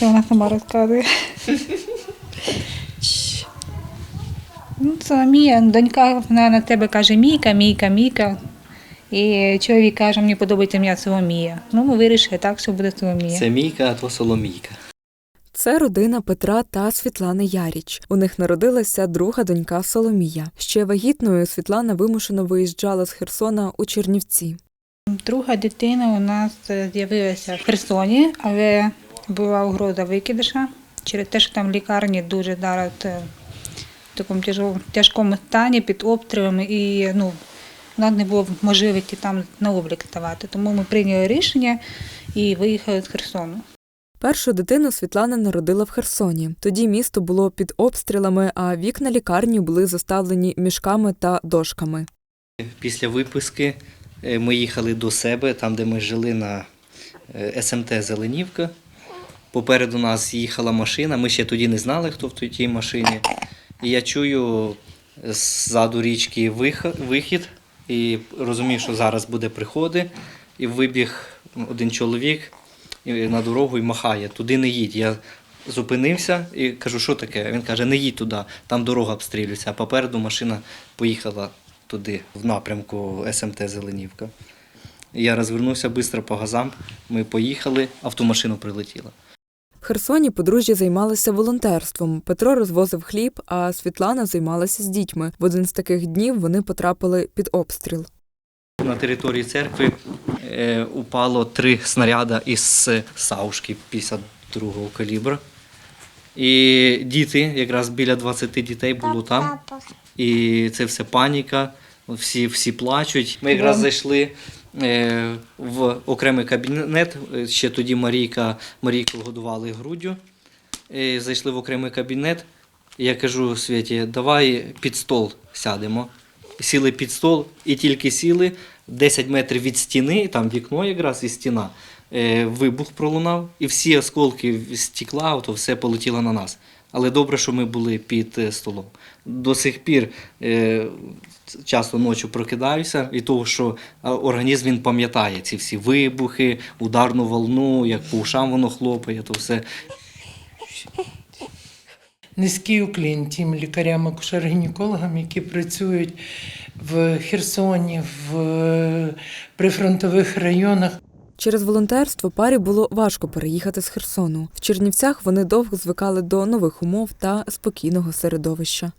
Що вона сама розказує. Ну, Соломія, донька вона на тебе каже Міка, Міка, Міка. І чоловік каже, мені подобається ім'я Соломія. Ну, ми вирішили так, що буде Соломія. Це Мійка, а то Соломійка. Це родина Петра та Світлани Яріч. У них народилася друга донька Соломія. Ще вагітною Світлана вимушено виїжджала з Херсона у Чернівці. Друга дитина у нас е, з'явилася в Херсоні, але була угроза викидиша через те, що там в лікарні дуже зараз е, в такому тяжкому, тяжкому стані під обстрілами і ну, у нас не було можливості там на облік ставати. Тому ми прийняли рішення і виїхали з Херсону. Першу дитину Світлана народила в Херсоні. Тоді місто було під обстрілами, а вікна лікарні були заставлені мішками та дошками. Після виписки е, ми їхали до себе, там, де ми жили на е, СМТ Зеленівка. Попереду нас їхала машина. Ми ще тоді не знали, хто в тій- машині. І я чую ззаду річки вихід і розумію, що зараз буде приходи. І вибіг один чоловік на дорогу і махає, туди не їдь. Я зупинився і кажу, що таке? Він каже, не їдь туди, там дорога обстрілюється, а попереду машина поїхала туди, в напрямку СМТ Зеленівка. Я розвернувся швидко по газам, ми поїхали, автомашина прилетіла. В Херсоні подружжя займалося волонтерством. Петро розвозив хліб, а Світлана займалася з дітьми. В один з таких днів вони потрапили під обстріл. На території церкви е, упало три снаряди із Саушки 52-го калібру. І діти, якраз біля 20 дітей було там. І це все паніка, всі, всі плачуть. Ми якраз зайшли в окремий кабінет. е, Ще тоді Марійка, Марійку годували груддю. Е, Зайшли в окремий кабінет. Я кажу Світі, давай під стол сядемо. Сіли під стол і тільки сіли 10 метрів від стіни, там вікно якраз і стіна. е, Вибух пролунав, і всі осколки стекла, то все полетіло на нас. Але добре, що ми були під е, столом. До сих пір е, часто ночі прокидаюся від того, що організм він пам'ятає ці всі вибухи, ударну волну, як по ушам воно хлопає, то все. Низький уклін тим лікарям акушер-гінекологам, які працюють в Херсоні, в е, прифронтових районах. Через волонтерство парі було важко переїхати з Херсону. В Чернівцях вони довго звикали до нових умов та спокійного середовища.